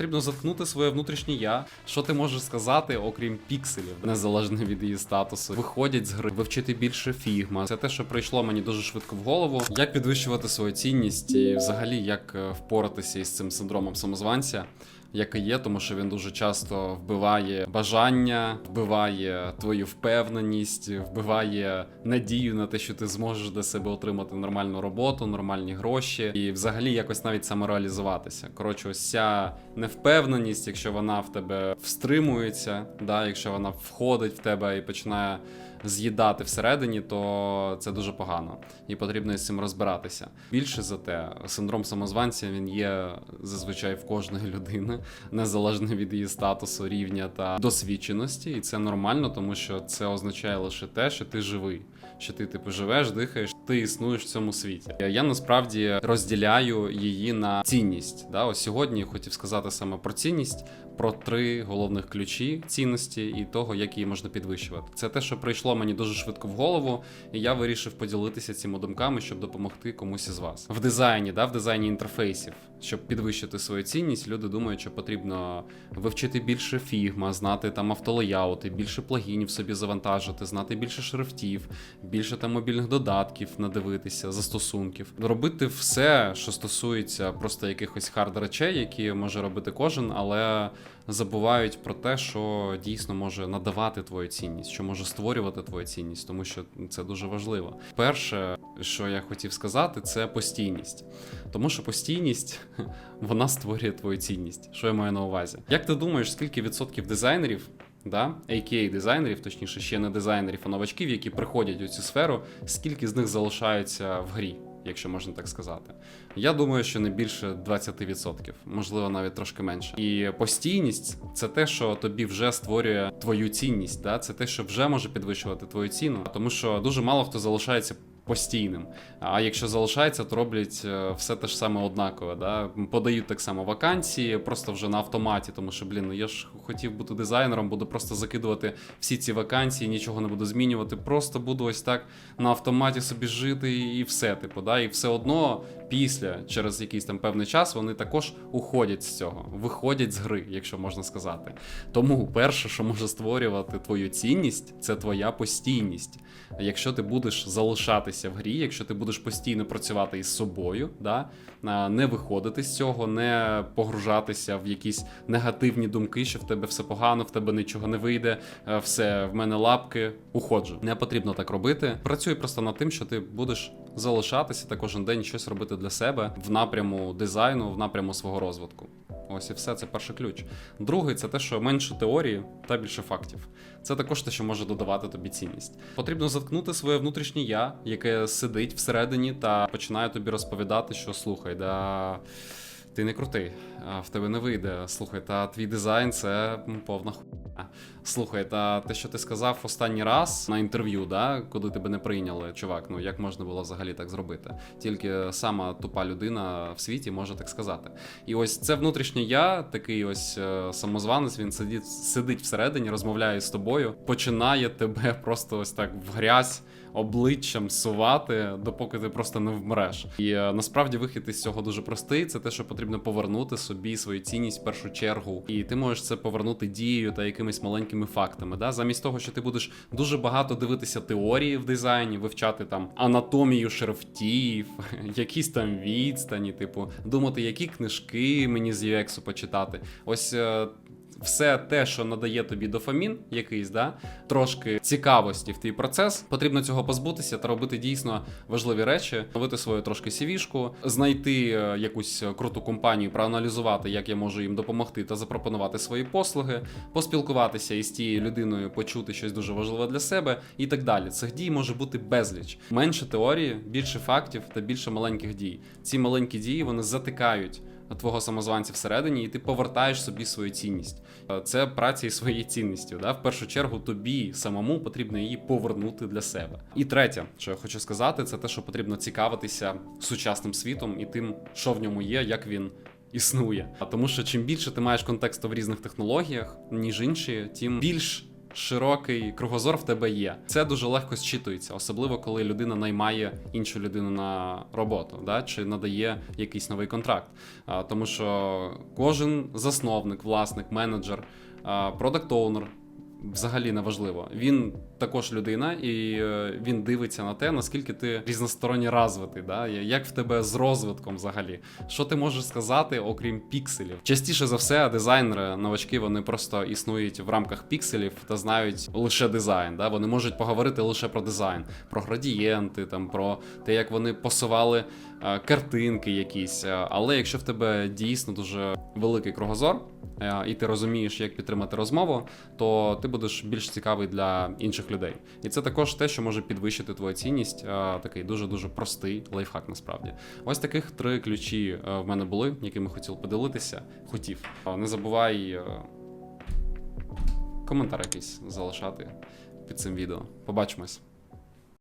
Потрібно заткнути своє внутрішнє я. Що ти можеш сказати, окрім пікселів, незалежно від її статусу. Виходять з гри, вивчити більше фігма. Це те, що прийшло мені дуже швидко в голову. Як підвищувати свою цінність і взагалі як е, впоратися із цим синдромом самозванця. Який є, тому що він дуже часто вбиває бажання, вбиває твою впевненість, вбиває надію на те, що ти зможеш для себе отримати нормальну роботу, нормальні гроші, і взагалі якось навіть самореалізуватися. Коротше, ось ця невпевненість, якщо вона в тебе встримується, да, якщо вона входить в тебе і починає з'їдати всередині, то це дуже погано, і потрібно з цим розбиратися. Більше за те, синдром самозванця він є зазвичай в кожної людини, незалежно від її статусу, рівня та досвідченості, і це нормально, тому що це означає лише те, що ти живий. Що ти типу живеш, дихаєш, ти існуєш в цьому світі. Я насправді розділяю її на цінність. Да? Ось сьогодні я хотів сказати саме про цінність, про три головних ключі цінності і того, як її можна підвищувати. Це те, що прийшло мені дуже швидко в голову, і я вирішив поділитися цими думками, щоб допомогти комусь із вас. В дизайні, да, в дизайні інтерфейсів, щоб підвищити свою цінність, люди думають, що потрібно вивчити більше фігма, знати там автолеяути, більше плагінів собі завантажити, знати більше шрифтів, більше там мобільних додатків надивитися, застосунків, робити все, що стосується просто якихось хард речей, які може робити кожен, але забувають про те, що дійсно може надавати твою цінність, що може створювати твою цінність, тому що це дуже важливо. Перше, що я хотів сказати, це постійність, тому що постійність вона створює твою цінність. Що я маю на увазі? Як ти думаєш, скільки відсотків дизайнерів? Да, AKA дизайнерів, точніше, ще не дизайнерів, а новачків, які приходять у цю сферу, скільки з них залишаються в грі, якщо можна так сказати. Я думаю, що не більше 20%, можливо, навіть трошки менше. І постійність це те, що тобі вже створює твою цінність, да? це те, що вже може підвищувати твою ціну, тому що дуже мало хто залишається. Постійним. А якщо залишається, то роблять е, все те ж саме однакове. Да? Подають так само вакансії, просто вже на автоматі, тому що, блін, ну я ж хотів бути дизайнером, буду просто закидувати всі ці вакансії, нічого не буду змінювати. Просто буду ось так на автоматі собі жити і все, типу, да? і все одно після, через якийсь там певний час, вони також уходять з цього, виходять з гри, якщо можна сказати. Тому перше, що може створювати твою цінність, це твоя постійність. Якщо ти будеш залишатися в грі, якщо ти будеш постійно працювати із собою, да, не виходити з цього, не погружатися в якісь негативні думки, що в тебе все погано, в тебе нічого не вийде, е, все в мене лапки, уходжу. Не потрібно так робити. Працюй просто над тим, що ти будеш залишатися та кожен день щось робити для себе в напряму дизайну, в напряму свого розвитку. Ось і все, це перший ключ. Другий це те, що менше теорії та більше фактів. Це також те, що може додавати тобі цінність. Потрібно заткнути своє внутрішнє я, яке сидить всередині та починає тобі розповідати, що слухай, да. Ти не крутий, а в тебе не вийде. Слухай, та твій дизайн це повна хуйня. Слухай, та те, що ти сказав останній раз на інтерв'ю, да, коли тебе не прийняли, чувак, ну як можна було взагалі так зробити? Тільки сама тупа людина в світі може так сказати. І ось це внутрішнє я, такий ось е, самозванець, він сидить, сидить всередині, розмовляє з тобою, починає тебе просто ось так в грязь. Обличчям сувати, допоки ти просто не вмреш. І е, насправді вихід із цього дуже простий. Це те, що потрібно повернути собі свою цінність в першу чергу. І ти можеш це повернути дією та якимись маленькими фактами. Да? Замість того, що ти будеш дуже багато дивитися теорії в дизайні, вивчати там анатомію шрифтів, якісь там відстані, типу, думати, які книжки мені з UX почитати. Ось. Все те, що надає тобі дофамін, якийсь, да, трошки цікавості в твій процес, потрібно цього позбутися та робити дійсно важливі речі, робити свою трошки сівішку, знайти е, якусь круту компанію, проаналізувати, як я можу їм допомогти та запропонувати свої послуги, поспілкуватися із тією людиною, почути щось дуже важливе для себе і так далі. Цих дій може бути безліч. Менше теорії, більше фактів та більше маленьких дій. Ці маленькі дії вони затикають твого самозванця всередині, і ти повертаєш собі свою цінність. Е, Це праця із своєю цінністю. Да? В першу чергу тобі самому потрібно її повернути для себе. І третє, що я хочу сказати, це те, що потрібно цікавитися сучасним світом і тим, що в ньому є, як він. Існує, а тому, що чим більше ти маєш контексту в різних технологіях, ніж інші, тим більш широкий кругозор в тебе є. Це дуже легко зчитується, особливо коли людина наймає іншу людину на роботу, да? чи надає якийсь новий контракт. А, тому що кожен засновник, власник, менеджер, продакт оунер взагалі не важливо. Він також людина, і е, він дивиться на те, наскільки ти різносторонньо розвитий, да? як в тебе з розвитком взагалі. Що ти можеш сказати, окрім пікселів? Частіше за все, дизайнери, новачки, вони просто існують в рамках пікселів та знають лише дизайн. Да? Вони можуть поговорити лише про дизайн, про градієнти, там про те, як вони посували е, картинки якісь. Е, Але якщо в тебе дійсно дуже великий кругозор, і ти розумієш, як підтримати розмову, то ти будеш більш цікавий для інших людей. І це також те, що може підвищити твою цінність. Такий дуже дуже простий лайфхак, насправді. Ось таких три ключі е, в мене були, якими хотів поділитися. Хотів. Е, Не забувай е, коментар якийсь залишати під цим відео. Побачимось.